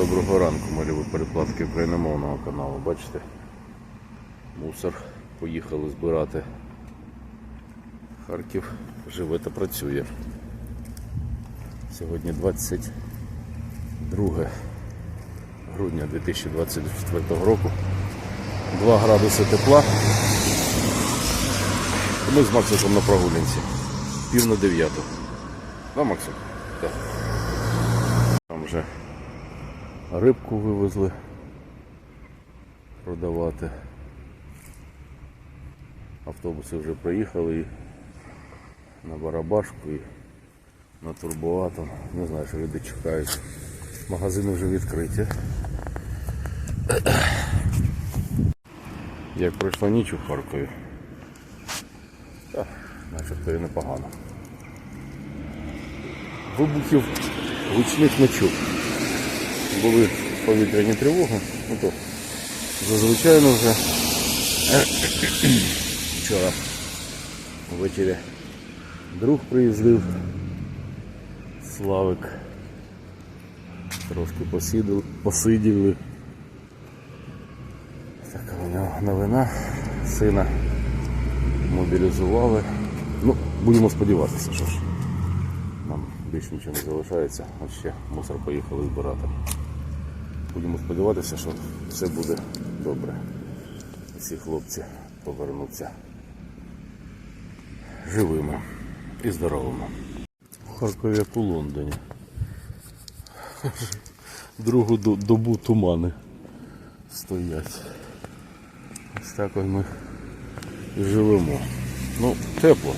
Доброго ранку, мої любі перекладки україномовного каналу. Бачите? Мусор. Поїхали збирати. Харків живе та працює. Сьогодні 22 грудня 2024 року. 2 градуси тепла. Ми з Максиком на прогулянці. Пів на дев'яту. Да, Максик? Так. Там вже рибку вивезли продавати. Автобуси вже приїхали і на барабашку і на турбоатом. Не знаю, що люди чекають. Магазини вже відкриті. Як пройшла ніч у Харкові. Так, начебто і непогано. Вибухів гучних не чув. Були повітряні тривоги, ну то зазвичай вже вчора ввечері друг приїздив, Славик. Трошки посиділи, посиділи. Така у нього новина. Сина мобілізували. Ну, будемо сподіватися, що ж. Нам більше нічого не залишається. От ще мусор поїхали збирати. Будемо сподіватися, що все буде добре. Всі хлопці повернуться живими і здоровими. В Харкові як у Лондоні. Другу добу тумани стоять. Ось так от ми і живемо. Ну, тепло.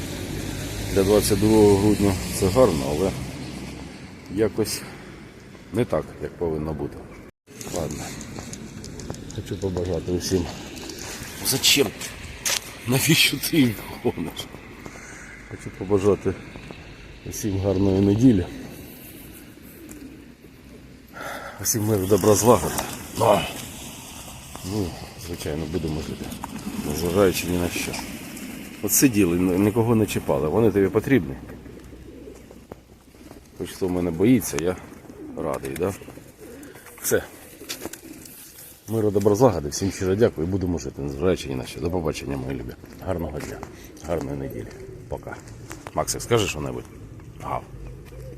Для 22 грудня це гарно, але якось не так, як повинно бути. Ладно. Хочу побажати усім. Зачем? Навіщо ти їх гониш? Хочу побажати усім гарної неділі. Усім мир добра злагоди. Ну, ну, звичайно, будемо жити. Незважаючи ні на що. От сиділи, нікого не чіпали, вони тобі потрібні. Хоч хто мене боїться, я радий, да? Все. Миру добро загади. всім щиро дякую будемо жити, незважаючи ні на що. До побачення, мої любі. Гарного дня, гарної неділі. Пока. Максик, скажи що-небудь? Гав.